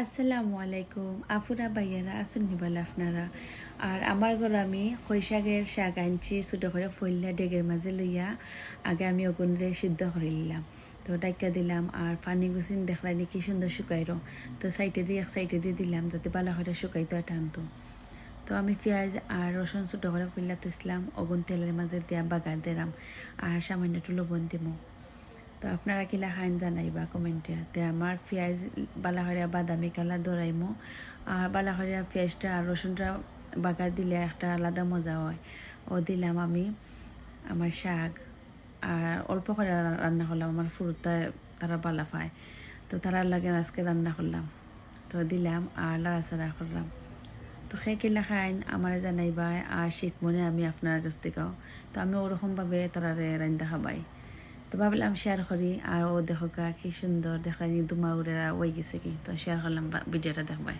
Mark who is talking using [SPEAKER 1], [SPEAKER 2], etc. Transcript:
[SPEAKER 1] আসসালামু আলাইকুম। আপুরা বাইয়ারা আসুন নিবাল আপনারা? আর আমার ঘর আমি খৈশাকের শাক আনছি, ছোটো করে ফইলা ডেগের মাঝে লইয়া। আগে আমি অগুনরে সিদ্ধ করে নিলাম। তো ডাইকা দিলাম আর পানি গুছিন দেখলাই কি সুন্দর শুকাইর। তো সাইডে দিয়ে এক সাইডে দিয়ে দিলাম যাতে বালা করে শুকাইতো টানতো। তো আমি পেঁয়াজ আর রসুন ছোটো করে ফইলা তুসলাম অগুন তেলের মাঝে দিয়া বাগার দিলাম। আর সামান্য একটু লবণ দিমো। তো আপনারা কিলা খান জানাইবা কমেন্টে তে আমার পেঁয়াজ বালাহরিয়া বাদামি কালার দৌড়াইমো। আর বালাহরিয়া পেঁয়াজটা আর রসুনটা বাগার দিলে একটা আলাদা মজা হয়। ও দিলাম আমি আমার শাক। আর অল্প করে রান্না করলাম, আমার ফুরুতা তারা বালা পায়। তো তারার লাগে আজকে রান্না করলাম। তো দিলাম আর লাড়াচাড়া করলাম। তো সেই কিলা খাইন আমার জানাইবা আর শিখ মনে আমি আপনার কাছ থেকেও। তো আমি ওরকমভাবে তারারে রান্না খাবাই। তো ভাবলাম শেয়ার করি। আর ও দেখো কা সুন্দর। দেখলাম দুমা উড়ে ওই গেছে কি তো শেয়ার করলাম ভিডিওটা দেখবাই।